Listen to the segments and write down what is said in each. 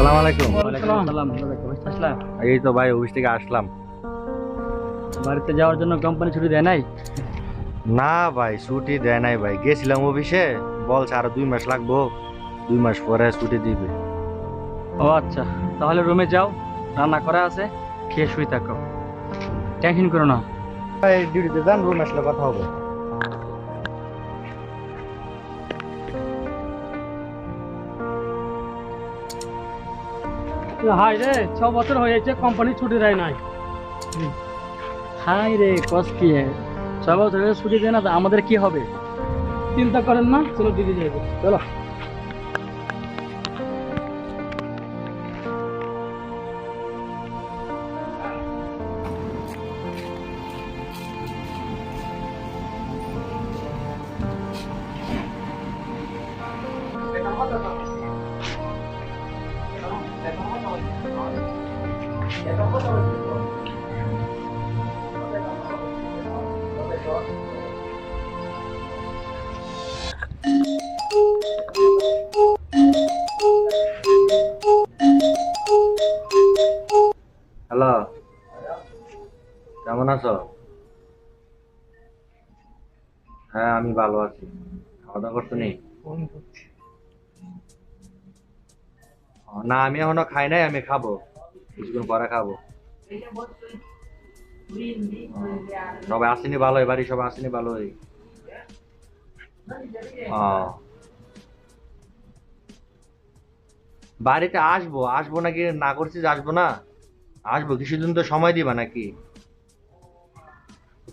আলাইকুম। সালাম এই তো ভাই অফিস থেকে আসলাম। বাড়িতে যাওয়ার জন্য কোম্পানি ছুটি দেয় নাই? না ভাই ছুটি দেয় নাই ভাই। গেছিলাম অফিসে বলছে আরও দুই মাস লাগবো। দুই মাস পরে ছুটি দিবে। ও আচ্ছা তাহলে রুমে যাও রান্না করা আছে খেয়ে শুয়ে থাকো। টেনশন করো না। ভাই ডিউটিতে যান রুম আসলে কথা হবে। হাই রে, ছ বছর হয়েছে কোম্পানি ছুটি দেয় নাই। হাই রে, কস কি হ্যাঁ ছয় বছর ছুটি দেয় না, তো আমাদের কি হবে? চিন্তা করেন না, চলো দিদি যাইব চলো। হ্যালো, কেমন আছো? হ্যাঁ আমি ভালো আছি। খাওয়া দাওয়া করতে নেই না, আমি এখনও খাই নাই, আমি খাব। কিছুক্ষণ পরে খাব। সবাই আসেনি ভালোই, বাড়ি সবাই আসেনি ভালোই। বাড়িতে আসব আসব নাকি না করছিস আসব না? আসব, কিছুদিন তো সময় দিবা নাকি?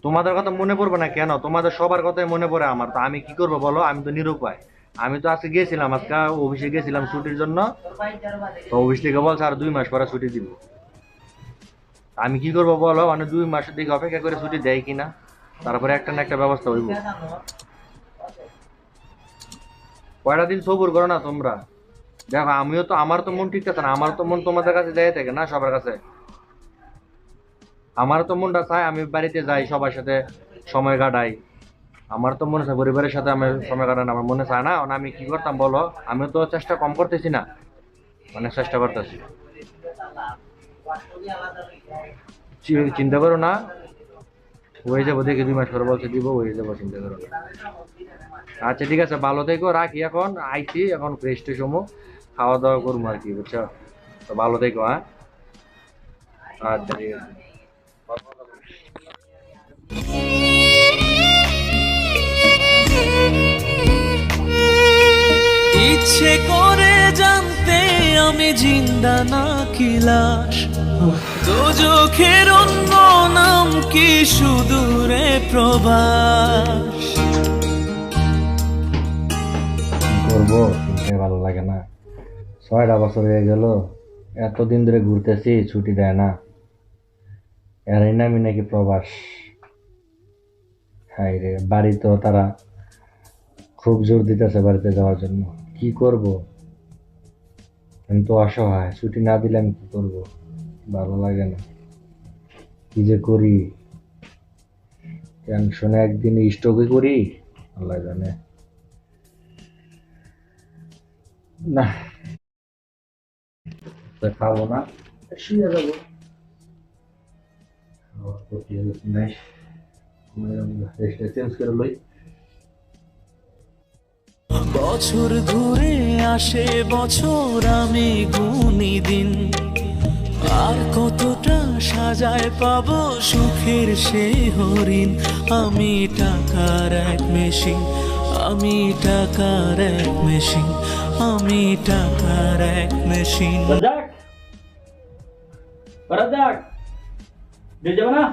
তোমাদের কথা মনে পড়বে না কেন? তোমাদের সবার কথাই মনে পড়ে আমার। তো আমি কি করব বলো? আমি তো নিরুপায়। আমি তো আজকে গেছিলাম, আজকে অফিসে গেছিলাম ছুটির জন্য। তো অফিস থেকে বলছে আর দুই মাস পরে ছুটি দিব। আমি কি করব বলো? মানে দুই মাসের দিকে অপেক্ষা করে ছুটি দেয় কিনা? তারপরে একটা না একটা ব্যবস্থা হইব। কয়টা দিন সবুর করো না তোমরা? দেখো, আমিও তো, আমার তো মন ঠিক আছে না। আমার তো মন তোমাদের কাছে যাই থাকে না সবার কাছে? আমার তো মনটা চায় আমি বাড়িতে যাই, সবার সাথে সময় কাটাই। আমার তো মনে চায় পরিবারের সাথে আমি সময় কাটানো আমার মনে চায় না। আমি কি করতাম বলো? আমি তো চেষ্টা কম করতেছি না। মানে চেষ্টা করতেছি। চিন্তা করো না। হয়ে যাব দেখি দুই মাস পরে বলছে দিব হয়ে যাব চিন্তা করো না। আচ্ছা ঠিক আছে ভালো থেকো রাখি এখন আইছি এখন ফ্রেশ ট্রেশ হমো খাওয়া দাওয়া করব আর কি বুঝছ? তো ভালো থেকো হ্যাঁ? আচ্ছা ঠিক আছে। ইচ্ছে করে আমি জিন্দা না কি লাশ? অন্য নাম কি সুদূরে প্রবাস? করব? চিন্তায় ভালো লাগে না। ছয়টা বছর হয়ে গেল। এতদিন ধরে ঘুরতেছি ছুটি দেয় না। এরাই নামি নাকি প্রবাস। হাই রে বাড়ি তো তারা খুব জোর দিতেছে বাড়িতে যাওয়ার জন্য। কি করব? আমি তো অসহায় ছুটি না দিলে আমি কি করব? ভালো লাগে না। কি যে করি? টেনশনে একদিন স্ট্রোকে করি? আল্লাহ জানে। না। খাব না। শুয়ে যাব। চেঞ্জ করে লই। বছর ঘুরে আসে বছর আমি গুনি দিন। আর কতটা সাজায় পাব সুখের সে হরিণ। আমি টাকার এক মেশিন, আমি টাকার এক মেশিন, আমি টাকার এক মেশিন। না?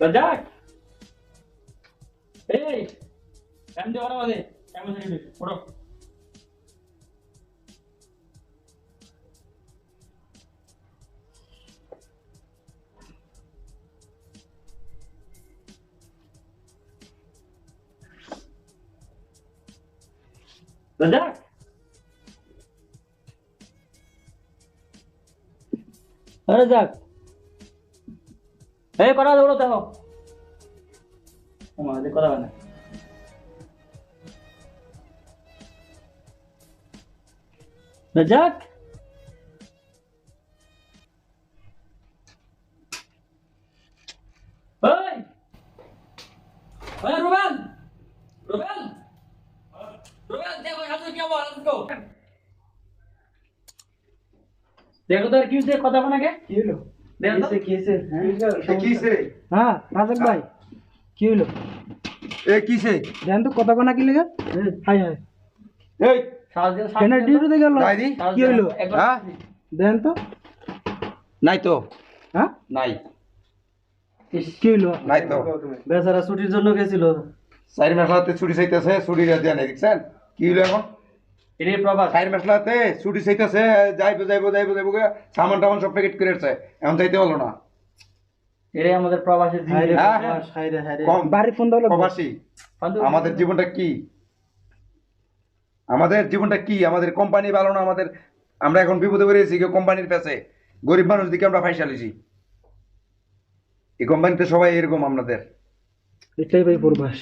ওঠো রাজাক এই টাইম দিয়ে ওরা বাদে টাইম সেকেন্ড ওঠো রাজাক রাজাক এই পারা দৌড়ো দেখো। আমাদের কথা না রাজাক রুবেল রুবেল রুবেল, দেখো হাতে কি আবার go দেখো তো আর কি হচ্ছে কথা আপনাকে কি হলো? হ্যাঁ? রাজাক ভাই কি হলো এ কিসে? দেন তো কথা কোনা কি লেগে? হাই হাই। এই কেন ডিউটিতে গেল? কি হলো হ্যাঁ? দেন তো। নাই তো। হ্যাঁ? নাই। কি হলো নাই তো। বেচারা ছুটির জন্য গেছিল। চারি মাস ছুটি চাইতেছে ছুটি দেওয়া নেই দেখছেন? কি হলো এখন? এরে লাগাতে ছুটি চাইতেছে যাইবো যাইবো যাইবো যাইবো সামান টামান সব প্যাকেট করে এখন যাইতে হলো না। এরে আমাদের হ্যাঁ? বাড়ি ফোন দাও প্রবাসী। আমাদের জীবনটা কি? আমাদের জীবনটা কি? আমাদের কোম্পানি ভালো না? আমাদের আমরা এখন বিপদে পড়েছি কেউ কোম্পানির কাছে। গরিব মানুষ দিকে আমরা ফাইসালিছি এই কোম্পানিতে সবাই এরকম আপনাদের এটাই ভাই পূর্বাস।